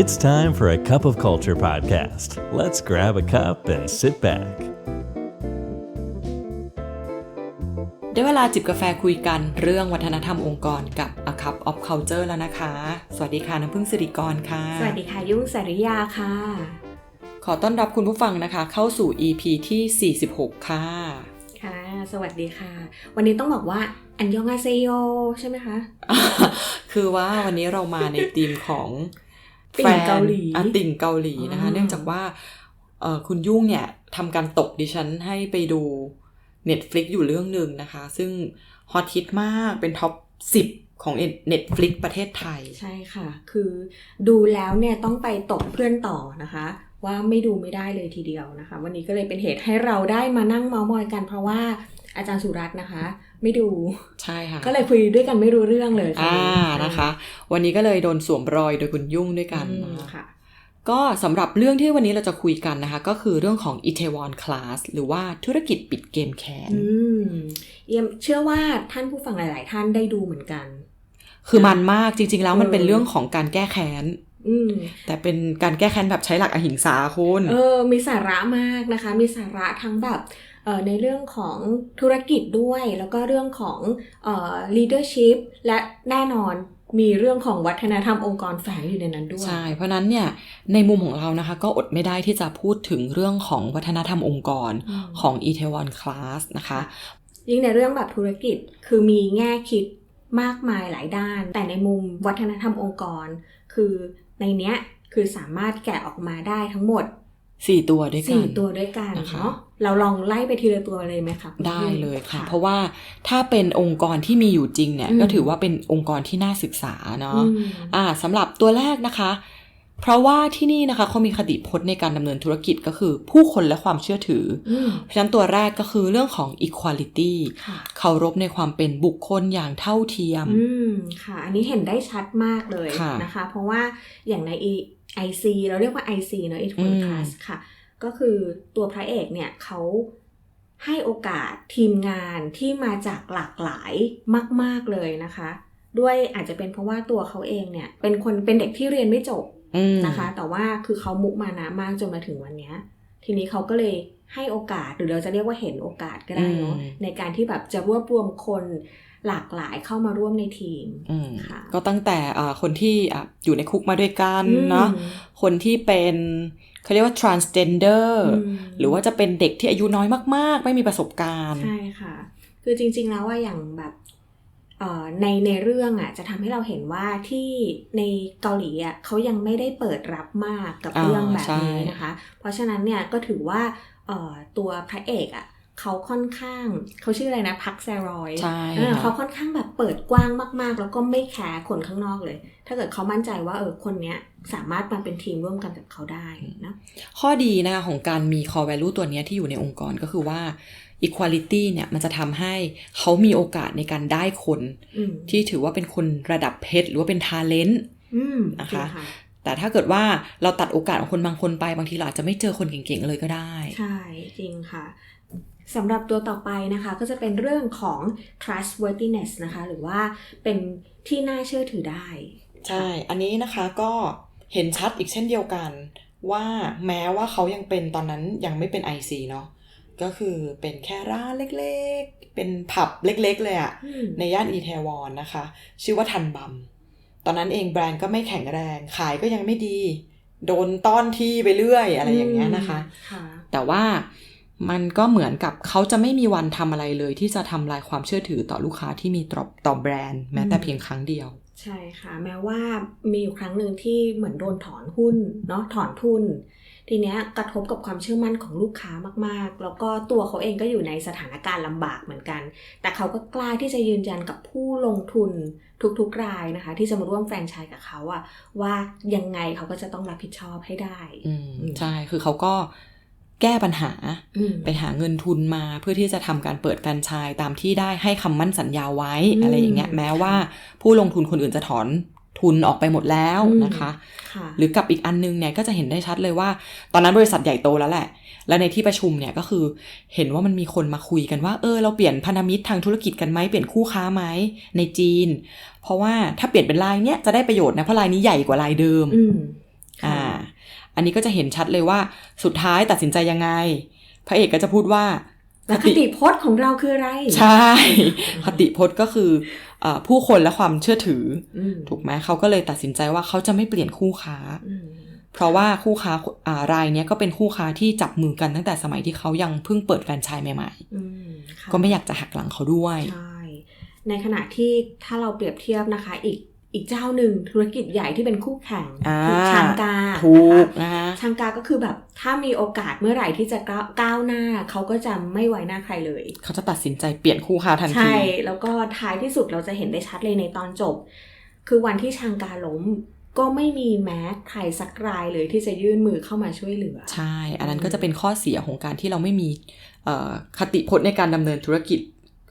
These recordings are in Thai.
It's time for a Cup of Culture podcast. Let's grab a cup and sit back. ได้เวลาจิบกาแฟคุยกันเรื่องวัฒนธรรมองค์กรกับ A Cup of Culture แล้วนะคะ สวัสดีค่ะน้ำพึ่งสิริกรค่ะ สวัสดีค่ะ ยุ่งสริยาค่ะ ขอต้อนรับคุณผู้ฟังนะคะ เข้าสู่ EP ที่ 46 ค่ะ ค่ะ สวัสดีค่ะ วันนี้ต้องบอกว่าอันยองอาเซโยใช่ไหมคะ คือว่าวันนี้เรามาในธีมของ ติ่งเกาหลีอะติ่งเกาหลีนะคะอ่าเนื่องจากว่าเอ่อคุณยุ่งเนี่ยทำการตกดิฉันให้ไปดู Netflix อยู่เรื่องหนึ่งนะคะ ซึ่งฮอตฮิตมากเป็นท็อป 10 ของ Netflix ประเทศไทย ใช่ค่ะ คือดูแล้วเนี่ยต้องไปตกเพื่อนต่อนะคะ ว่าไม่ดูไม่ได้เลยทีเดียวนะคะ วันนี้ก็เลยเป็นเหตุให้เราได้มานั่งเมาส์มอยกันเพราะว่า อาจารย์สุรัตน์นะคะ ไม่ดูใช่ค่ะก็เลยคุยด้วยกันไม่รู้เรื่องเลยอ่านะคะ วันนี้ก็เลยโดนสวมรอยโดยคุณยุ่งด้วยกันอืมนะคะค่ะก็สำหรับเรื่องที่วันนี้เราจะคุยกันนะคะ ก็คือเรื่องของ Itaewon Class หรือว่าธุรกิจปิดเกมแคนอืมเยี่ยมเชื่อว่าท่านผู้ฟังหลาย ๆ ท่านได้ดูเหมือนกัน คือมันมากจริง ๆ แล้วมันเออเป็นเรื่องของการแก้แค้นอืม แต่เป็นการแก้แค้นแบบใช้หลักอหิงสาคุณเออ มีสาระมากนะคะ มีสาระทั้งแบบเอ่อในเรื่องของธุรกิจด้วย แล้วก็เรื่องของเอ่อ leadership และแน่นอนมีเรื่องของวัฒนธรรมองค์กรแฝงอยู่ในนั้นด้วย ใช่ เพราะฉะนั้นเนี่ยในมุมของเรานะคะ ก็อดไม่ได้ที่จะพูดถึงเรื่องของวัฒนธรรมองค์กรอืมของ Itaewon Class นะคะ ยิ่งในเรื่องแบบธุรกิจคือมีแง่คิดมากมายหลายด้าน แต่ในมุมวัฒนธรรมองค์กร คือ ในเนี้ยคือสามารถแกะออกมาได้ทั้งหมดสี่ตัวด้วยกันสี่ตัวด้วยกันนะคะเนาะเราลองไล่ไปทีละตัวเลยไหมคะคุณได้พี่เลยค่ะ เพราะว่าถ้าเป็นองค์กรที่มีอยู่จริงเนี่ยอืมก็ถือว่าเป็นองค์กรที่น่าศึกษาเนาะอืมอ่าสำหรับตัวแรกนะคะ เพราะว่าที่นี่นะคะเขามีคติพจน์ในการดำเนินธุรกิจก็คือ ผู้คนและความเชื่อถือออืมเพราะฉะนั้นตัวแรกก็คือเรื่องของ equality ค่ะเคารพในความเป็นบุคคลอย่างเท่าเทียมอืมค่ะ อันนี้เห็นได้ชัดมากเลยค่ะนะคะ เพราะว่าอย่างใน E- IC เราเรียกว่า IC เนอะ i t อืม Class ค่ะ ก็คือตัวพระเอกเนี่ยเขาให้โอกาสทีมงานที่มาจากหลากหลายมาก ๆเลยนะคะ ด้วยอาจจะเป็นเพราะว่าตัวเขาเองเนี่ย เป็นคนเป็นเด็กที่เรียนไม่จบอืม นะคะ แต่ว่าคือเขามุมานะมากจนมาถึงวันเนี้ย ทีนี้เขาก็เลยให้โอกาสหรือเราจะเรียกว่าเห็นโอกาสก็ได้เนาะอืมในการที่แบบจะรวบรวมคนหลากหลายเข้ามาร่วมในทีมอืมค่ะก็ตั้งแต่อ่าคนที่อะอยู่ในคุกมาด้วยกันเนาะอืมคนที่เป็นเขาเรียกว่า transgender อืมหรือว่าจะเป็นเด็กที่อายุน้อยมาก ๆ ไม่มีประสบการณ์ ใช่ค่ะ คือจริง ๆ แล้วว่าอย่างแบบเอ่อ ในในเรื่องอะจะทำให้เราเห็นว่าที่ในเกาหลีอะเขายังไม่ได้เปิดรับมากกับอ่าเรื่องแบบใช่นี้นะคะ เพราะฉะนั้นเนี่ยก็ถือว่าเอ่อตัวพระเอกอะเขาค่อนข้างเขาชื่ออะไรนะพักแซรอยใช่เออค่ะเขาค่อนข้างแบบเปิดกว้างมากๆ แล้วก็ไม่แคร์คนข้างนอกเลย ถ้าเกิดเขามั่นใจว่าเออคนเนี้ยสามารถมาเป็นทีมร่วมกันกับเขาได้นะข้อดีนะคะของการมี core value ตัวเนี้ยที่อยู่ในองค์กรก็คือว่า equality เนี่ยมันจะทำให้เขามีโอกาสในการได้คนอืมที่ถือว่าเป็นคนระดับเพชรหรือว่าเป็น talent อืมนะคะจริงแต่ถ้าเกิดว่าเราตัดโอกาสของคนบางคนไปบางทีเราอาจจะไม่เจอคนเก่งๆเลยก็ได้ ใช่จริงค่ะสำหรับตัวต่อไปนะคะ ก็จะเป็นเรื่องของ trustworthiness นะคะ หรือว่าเป็นที่น่าเชื่อถือได้ ใช่ อันนี้นะคะก็เห็นชัดอีกเช่นเดียวกัน ว่าแม้ว่าเขายังเป็นตอนนั้นยังไม่เป็น IC เนาะ ก็คือเป็นแค่ร้านเล็กๆ เป็นผับเล็กๆ เลยอะอืมในย่านอีเทวอนนะคะ ชื่อว่าทันบัม ตอนนั้นเองแบรนด์ก็ไม่แข็งแรง ขายก็ยังไม่ดี โดนต้อนที่ไปเรื่อยอะไรอย่างเงี้ยนะคะค่ะแต่ว่ามันก็เหมือนกับเขาจะไม่มีวันทำอะไรเลย ที่จะทำลายความเชื่อถือต่อลูกค้าที่มีต่อต่อแบรนด์แม้แต่อืมเพียงครั้งเดียว ใช่ค่ะ แม้ว่ามีอยู่ครั้งหนึ่งที่เหมือนโดนถอนหุ้นเนาะถอนทุน ทีเนี้ยกระทบกับความเชื่อมั่นของลูกค้ามากๆ แล้วก็ตัวเขาเองก็อยู่ในสถานการณ์ลำบากเหมือนกัน แต่เขาก็กล้าที่จะยืนยันกับผู้ลงทุนทุกๆรายนะคะ ที่จะมาร่วมแฟรนไชส์กับเขาอะว่ายังไงเขาก็จะต้องรับผิดชอบให้ได้อืมอืมใช่คือเขาก็แก้ปัญหาอืมไปหาเงินทุนมาเพื่อที่จะทำการเปิดแฟรนไชส์ตามที่ได้ให้คำมั่นสัญญาไว้อืมอะไรอย่างเงี้ยแม้ว่าผู้ลงทุนคนอื่นจะถอน ทุนออกไปหมดแล้วอืมนะคะค่ะหรือกับอีกอันนึงเนี่ยก็จะเห็นได้ชัดเลยว่า ตอนนั้นบริษัทใหญ่โตแล้วแหละ แล้วในที่ประชุมเนี่ยก็คือเห็นว่ามันมีคนมาคุยกันว่า เออ เราเปลี่ยนพันธมิตรทางธุรกิจกันไหมเปลี่ยนคู่ค้าไหมในจีน เพราะว่าถ้าเปลี่ยนเป็นลายเนี้ยจะได้ประโยชน์นะเพราะลายนี้ใหญ่กว่าลายเดิมอืมอ่า อันนี้ก็จะเห็นชัดเลยว่าสุดท้ายตัดสินใจยังไง พระเอกก็จะพูดว่า แล้วคติพจน์ของเราคืออะไร ใช่คติพจน์ก็คือเออผู้คนและความเชื่อถืออืมถูกไหมเขาก็เลยตัดสินใจว่าเขาจะไม่เปลี่ยนคู่ค้าอืมเพราะว่าคู่ค้าอ่ารายเนี้ยก็เป็นคู่ค้าที่จับมือกันตั้งแต่สมัยที่เขายังเพิ่งเปิดแฟรนไชส์ใหม่อืมค่ะๆก็ไม่อยากจะหักหลังเขาด้วย ใช่ ในขณะที่ถ้าเราเปรียบเทียบนะคะอีก อีกเจ้าหนึ่งธุรกิจใหญ่ที่เป็นคู่แข่งอ่าคือชางกาถูกนะคะนะคะชางกาก็คือแบบถ้ามีโอกาสเมื่อไหร่ที่จะก้าวก้าวหน้า เขาก็จะไม่ไว้หน้าใครเลย เขาจะตัดสินใจเปลี่ยนคู่ค้าทันที ใช่ แล้วก็ท้ายที่สุดเราจะเห็นได้ชัดเลยในตอนจบ คือวันที่ชางกาล้มก็ไม่มีแม้ใครสักรายเลยที่จะยื่นมือเข้ามาช่วยเหลือ ใช่ อันนั้นก็จะเป็นข้อเสียของการที่เราไม่มีเอ่อคติพจน์ในการดำเนินธุรกิจ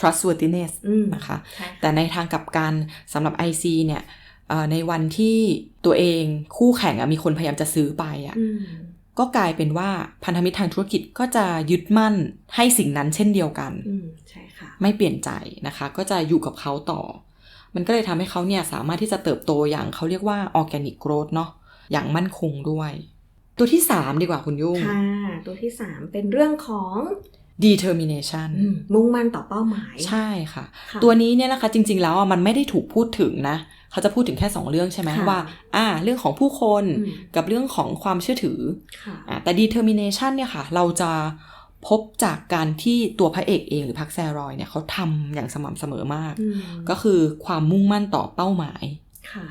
trustworthiness อืมนะคะใช่แต่ในทางกลับกันสำหรับ IC เนี่ยเอ่อในวันที่ตัวเองคู่แข่งอะมีคนพยายามจะซื้อไปอะอืมก็กลายเป็นว่าพันธมิตรทางธุรกิจก็จะยึดมั่นให้สิ่งนั้นเช่นเดียวกันอืมใช่ค่ะไม่เปลี่ยนใจนะคะ ก็จะอยู่กับเขาต่อ มันก็เลยทำให้เขาเนี่ยสามารถที่จะเติบโตอย่างเขาเรียกว่า organic growth เนาะอย่างมั่นคงด้วย ตัวที่ 3 ดีกว่าคุณยุ่งค่ะตัวที่สามเป็นเรื่องของ determination อืมมุ่งมั่นต่อเป้าหมาย ใช่ค่ะค่ะตัวนี้เนี่ยนะคะจริง ๆ แล้วอะมันไม่ได้ถูกพูดถึงนะ เขาจะพูดถึงแค่ 2 เรื่องใช่ไหมค่ะว่า อ่า เรื่องของผู้คนอืมกับเรื่องของความเชื่อถือค่ะอ่าแต่ determination เนี่ยค่ะ เราจะพบจากการที่ตัวพระเอกเองหรือพักแซรอยเนี่ยเขาทำอย่างสม่ำเสมอมากอืมก็คือความมุ่งมั่นต่อเป้าหมายค่ะ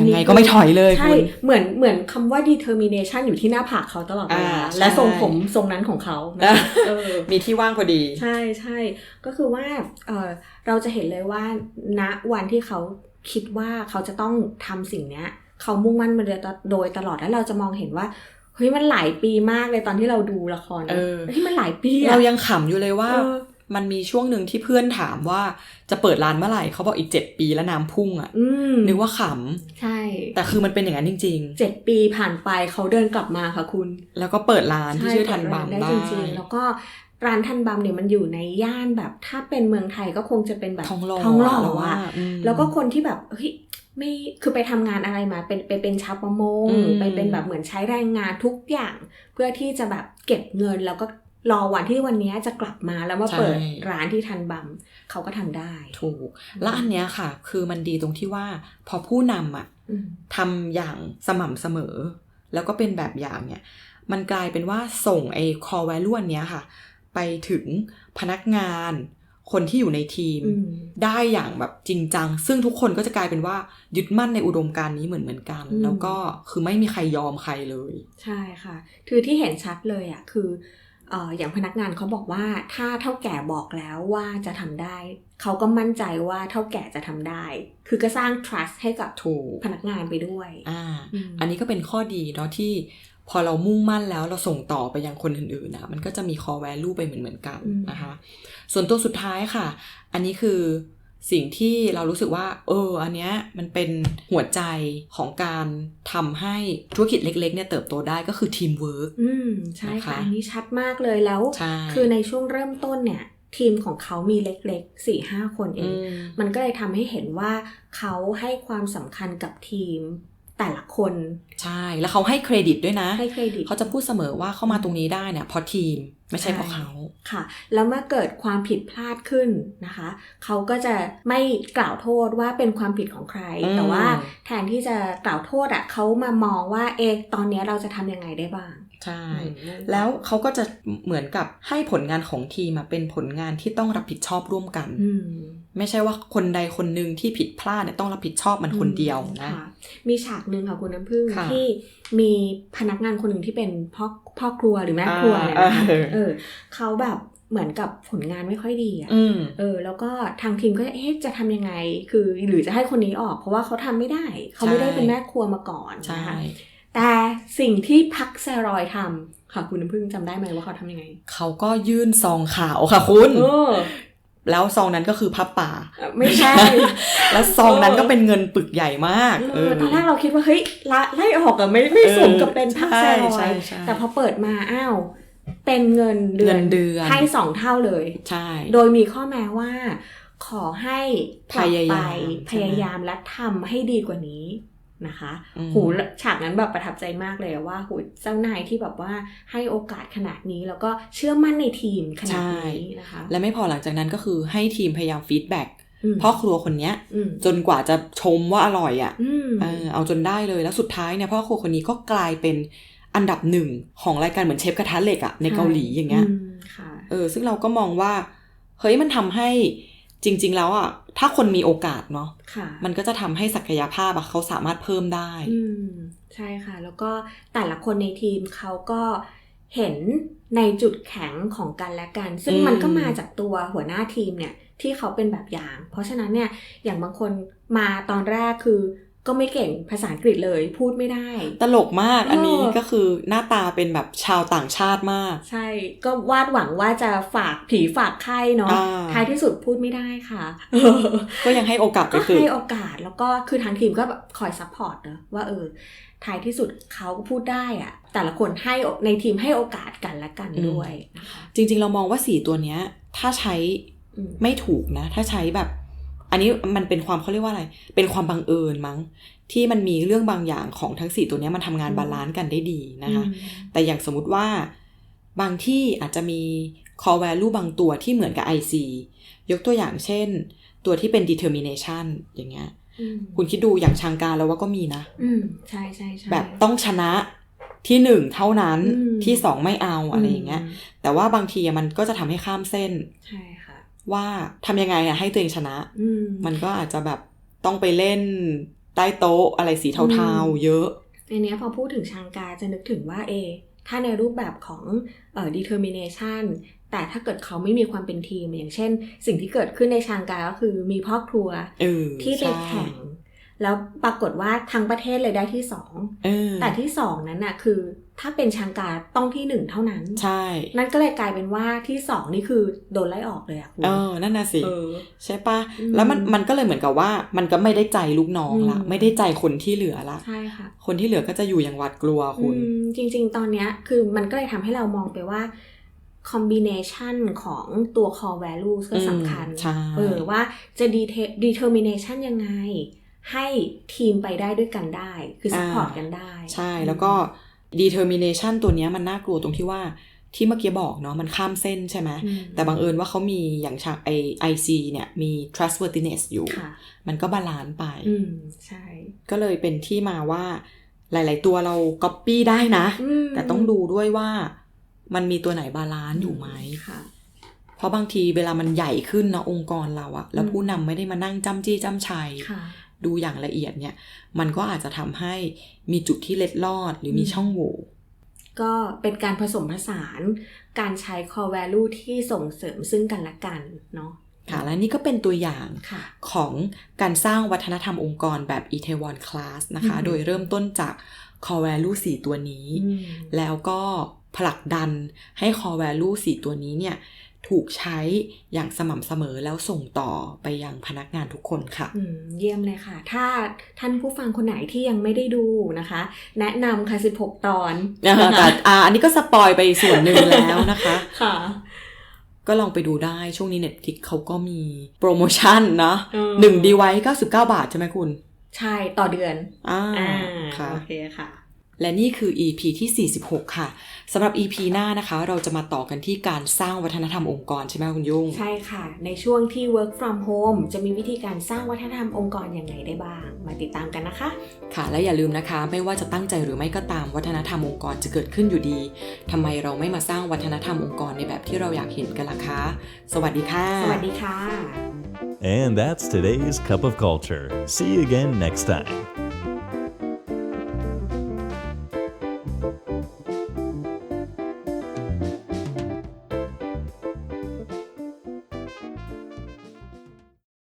ยังไงก็ไม่ถอยเลยใช่คุณเหมือนเหมือนคำว่า determination อยู่ที่หน้าผากเขาตลอดเวลาอ่าใช่และทรงผมทรงนั้นของเขานะคะเออมีที่ว่างพอดี ใช่ใช่ก็คือว่าเออเราจะเห็นเลยว่าณวันที่เขาคิดว่าเขาจะต้องทำสิ่งเนี้ยเขามุ่งมั่นมาโดยตลอดแล้วเราจะมองเห็นว่าเฮ้ยมันหลายปีมากเลยตอนที่เราดูละครเออเฮ้ยมันหลายปีอะเรายังขำอยู่เลยว่าเออ มันมีช่วงหนึ่งที่เพื่อนถามว่าจะเปิดร้านเมื่อไหร่เขาบอกอีกเจ็ดปีแล้วน้ำพุ่งอะ่ะอืมนึกว่าขใช่ำแต่คือมันเป็นอย่างนั้นจริงเจ็ดปีผ่านไปเขาเดินกลับมาค่ะคุณๆแล้วก็เปิดร้านที่ชื่อทันบัมได้ได้จริงๆ แล้วก็ร้านทันบัมเนี่ยมันอยู่ในย่านแบบ ถ้าเป็นเมืองไทยก็คงจะเป็นแบบทองหล่อทองหล่อแล้วว่าอะอืมแล้วก็คนที่แบบเฮ้ยไม่คือไปทำงานอะไรมาเป็นไปเป็นชาวประมงอืมไปเป็นแบบเหมือนใช้แรงงานทุกอย่าง เพื่อที่จะแบบเก็บเงินแล้วก็ รอวันที่วันเนี้ยจะกลับมาแล้วมาเปิดร้านที่ทันบัมเขาก็ทำได้ ถูก แล้วอันเนี้ยค่ะ คือมันดีตรงที่ว่าพอผู้นำอะอืมทำอย่างสม่ำเสมอ แล้วก็เป็นแบบอย่างเนี่ย มันกลายเป็นว่าส่งไอ้ core value อันเนี้ยค่ะ ไปถึงพนักงานคนที่อยู่ในทีมอืมได้อย่างแบบจริงจัง ซึ่งทุกคนก็จะกลายเป็นว่ายึดมั่นในอุดมการณ์นี้เหมือนเหมือนกันอืมแล้วก็คือไม่มีใครยอมใครเลย ใช่ค่ะ คือที่เห็นชัดเลยอะคือเอ่ออย่างพนักงานเขาบอกว่าถ้าเท่าแก่บอกแล้วว่าจะทำได้ เขาก็มั่นใจว่าเท่าแก่จะทำได้ คือก็สร้าง trust ให้กับถูกพนักงานไปด้วยอ่าอืมอันนี้ก็เป็นข้อดีเนาะที่พอเรามุ่งมั่นแล้วเราส่งต่อไปยังคนอื่นๆนะมันก็จะมี core value ไปเหมือนเหมือนๆกันนะคะ ส่วนตัวสุดท้ายค่ะ อันนี้คือ สิ่งที่เรารู้สึกว่า เออ อันเนี้ยมันเป็นหัวใจของการทำให้ธุรกิจเล็กๆเนี่ยเติบโตได้ก็คือทีมเวิร์กอืมใช่ค่ะนะคะอันนี้ชัดมากเลยแล้วใช่คือในช่วงเริ่มต้นเนี่ยทีมของเขามีเล็กๆสี่ห้าคนเอง มันก็เลยทำให้เห็นว่าเขาให้ความสำคัญกับทีม แต่ละคน ใช่ แล้วเขาให้เครดิตด้วยนะ ให้เครดิต เขาจะพูดเสมอว่าเข้ามาตรงนี้ได้เนี่ยเพราะทีมไม่ใช่เพราะเขาค่ะ แล้วเมื่อเกิดความผิดพลาดขึ้นนะคะ เขาก็จะไม่กล่าวโทษว่าเป็นความผิดของใครอืมแต่ว่าแทนที่จะกล่าวโทษอะเขามามองว่าเอะตอนเนี้ยเราจะทำยังไงได้บ้าง ใช่อืมแล้วเขาก็จะเหมือนกับให้ผลงานของทีมอะเป็นผลงานที่ต้องรับผิดชอบร่วมกันอืมไม่ใช่ว่าคนใดคนหนึ่งที่ผิดพลาดเนี่ยต้องรับผิดชอบมันคนเดียวนะค่มีฉากหนึ่งค่ะคุณน้ำพึ่งค่ะที่มีพนักงานคนหนึ่งที่เป็นพ่อพ่อครัวหรือแม่ครัวเนี่ยอ่านะคะเออเออเขาแบบเหมือนกับผลงานไม่ค่อยดีอะอืมเออ แล้วก็ทางทีมก็เอ๊ะจะทำยังไง คือหรือจะให้คนนี้ออก เพราะว่าเขาทำไม่ได้ เขาไม่ได้ใช่เป็นแม่ครัวมาก่อนใช่นะคะ แต่สิ่งที่พักแซรอยทำค่ะคุณน้ำพึ่งจำได้ไหมว่าเขาทำยังไง เขาก็ยื่นซองขาวค่ะคุณเออแล้วซองนั้นก็คือพับป่า ไม่ใช่ แล้วซองนั้นก็เป็นเงินปึกใหญ่มากเออตอนแรกเราคิดว่าเฮ้ยละไล่ออกอะไม่ไม่สมกับเป็นพักแซรอใช่ยใช่แต่พอเปิดมาอ้าวเป็นเงินเดือนเงินเดือนให้สองเท่าเลย ใช่ โดยมีข้อแม้ว่า ขอให้กลับพยายาไปมพยายามและทำให้ดีกว่านี้ นะคะอืมหูฉากนั้นแบบประทับใจมากเลยอะว่าหูเจ้านายที่แบบว่าให้โอกาสขนาดนี้แล้วก็เชื่อมั่นในทีมขนาดนี้นะคะและไม่พอหลังจากนั้นก็คือให้ทีมพยายามฟีดแบ็กมพ่อครัวคนเนี้ยอืมจนกว่าจะชมว่าอร่อยอะ่ะอืมเออเอาจนได้เลยแล้วสุดท้ายเนี่ยพ่อครัวคนนี้ก็กลายเป็นอันดับหนึ่งของรายการเหมือนเชฟกระทะเหล็กอะในเกาหลีอย่างเงี้ยมค่ะเออซึ่งเราก็มองว่าเฮ้ยมันทำให้จริง ๆ แล้วอะ ถ้าคนมีโอกาสเนาะค่ะมันก็จะทำให้ศักยภาพอะเขาสามารถเพิ่มได้ อืมใช่ค่ะ แล้วก็แต่ละคนในทีมเขาก็เห็นในจุดแข็งของกันและกัน ซึ่งอืมมันก็มาจากตัวหัวหน้าทีมเนี่ยที่เขาเป็นแบบอย่าง เพราะฉะนั้นเนี่ยอย่างบางคนมาตอนแรกคือ ก็ไม่เก่งภาษาอังกฤษเลยพูดไม่ได้ ตลกมากอันนี้เออก็คือหน้าตาเป็นแบบชาวต่างชาติมาก ใช่ ก็วาดหวังว่าจะฝากผีฝากไข้เนาะอ่าท้ายที่สุดพูดไม่ได้ค่ะ ก็ยังให้โอกาสไปก็ฝึกให้โอกาสแล้วก็คือทางทีมก็แบบคอยซัพพอร์ตเนอะว่าเออท้ายที่สุดเขาก็พูดได้อะแต่ละคนให้ในทีมให้โอกาสกันและกันด้วยนะคะจริงๆเรามองว่าสีตัวเนี้ย ถ้าใช้อืมไม่ถูกนะ ถ้าใช้แบบ อันนี้มันเป็นความเขาเรียกว่าอะไร เป็นความบังเอิญมั้ง ที่มันมีเรื่องบางอย่างของทั้งสี่ตัวเนี้ยมันทำงานบาลานซ์กันได้ดีนะคะ แต่อย่างสมมุติว่าบางที่อาจจะมี core value บางตัวที่เหมือนกับ IC ยกตัวอย่างเช่น ตัวที่เป็น determination อย่างเงี้ยอืมคุณคิดดูอย่างชางการแล้วว่าก็มีนะ อืมใช่ใช่ใช่แบบต้องชนะที่หนึ่งเท่านั้นอืมที่สองไม่เอาอะไรอย่างเงี้ย แต่ว่าบางทีอะมันก็จะทำให้ข้ามเส้นใช่ค่ะ ว่าทำยังไงอะให้ตัวเองชนะอืมมันก็อาจจะแบบต้องไปเล่นใต้โต๊ะอะไรสีเทาอืมๆเยอะในเนี้ยพอพูดถึงชางกาจะนึกถึงว่าเอ ถ้าในรูปแบบของเอ่อ determination แต่ถ้าเกิดเขาไม่มีความเป็นทีม อย่างเช่น สิ่งที่เกิดขึ้นในชางกาก็คือมีพ่อครัวเออที่ไปใช่แข่งแล้วปรากฏว่าทั้งประเทศเลยได้ที่สองเออแต่ที่สองนั้นน่ะคือ ถ้าเป็นชางกาต้องที่หนึ่งเท่านั้น ใช่ นั่นก็เลยกลายเป็นว่าที่สองนี่คือโดนไล่ออกเลยอะคุณเออ นั่นน่ะสิเออใช่ปะอืมแล้วมันมันก็เลยเหมือนกับว่า มันก็ไม่ได้ใจลูกน้องละอืมไม่ได้ใจคนที่เหลือละใช่ค่ะ คนที่เหลือก็จะอยู่อย่างหวาดกลัวคุณอืมจริง ๆ ตอนเนี้ยคือมันก็เลยทำให้เรามองไปว่า combination ของตัว core values ก็สำคัญอืมใช่เออว่าจะ deta- determination ยังไง ให้ทีมไปได้ด้วยกันได้ คือ support กันได้ ใช่แล้วก็ determination ตัวเนี้ยมันน่ากลัวตรงที่ว่าที่เมื่อกี้บอกเนาะมันข้ามเส้นใช่ไหมอืมแต่บังเอิญว่าเขามีอย่างฉากไอไอซีเนี่ยมี trustworthiness อยู่ค่ะมันก็บาลานซ์ไปอืมใช่ ก็เลยเป็นที่มาว่าหลาย ๆ ตัวเรา copy ได้นะมแต่ต้องดูด้วยว่ามันมีตัวไหนบาลานซ์อยู่ไหมค่ะเพราะบางทีเวลามันใหญ่ขึ้นนะองค์กรเราอะแล้วอืมผู้นำไม่ได้มานั่งจ้ำจี้จ้ำชัยค่ะ ดูอย่างละเอียดเนี่ย มันก็อาจจะทำให้มีจุดที่เล็ดลอดหรือมีอืมช่องโหว่ก็เป็นการผสมผสานการใช้ core value ที่ส่งเสริมซึ่งกันและกันเนาะค่ะและนี่ก็เป็นตัวอย่างค่ะของการสร้างวัฒนธรรมองค์กรแบบ e t a w o n Class นะคะอืมโดยเริ่มต้นจาก core value 4 ตัวนี้อืมแล้วก็ผลักดันให้ core value 4 ตัวนี้เนี่ย ถูกใช้อย่างสม่ำเสมอแล้วส่งต่อไปยังพนักงานทุกคนค่ะอืมเยี่ยมเลยค่ะ ถ้าท่านผู้ฟังคนไหนที่ยังไม่ได้ดูนะคะ แนะนำค่ะ 16 ตอนนะคะแต่อ่าอันนี้ก็สปอยไปส่วนหนึ่งแล้วนะคะค่ะก็ลองไปดูได้ช่วงนี้ Netflix เขาก็มีโปรโมชั่นเนาะเออหนึ่งดีไว้99 บาทใช่ไหมคุณ ใช่ต่อเดือนอ่าอ่าค่ะโอเคค่ะ และนี่คือ EP ที่ 46 ค่ะสำหรับ EP หน้านะคะ เราจะมาต่อกันที่การสร้างวัฒนธรรมองค์กรใช่ไหมคุณยุ่ง ใช่ค่ะ ในช่วงที่ work from home จะมีวิธีการสร้างวัฒนธรรมองค์กรอย่างไรได้บ้าง มาติดตามกันนะคะ ค่ะ และอย่าลืมนะคะ ไม่ว่าจะตั้งใจหรือไม่ก็ตามวัฒนธรรมองค์กรจะเกิดขึ้นอยู่ดีทำไมเราไม่มาสร้างวัฒนธรรมองค์กรในแบบที่เราอยากเห็นกันล่ะคะ สวัสดีค่ะ สวัสดีค่ะ And that's today's Cup of Culture. See you again next time.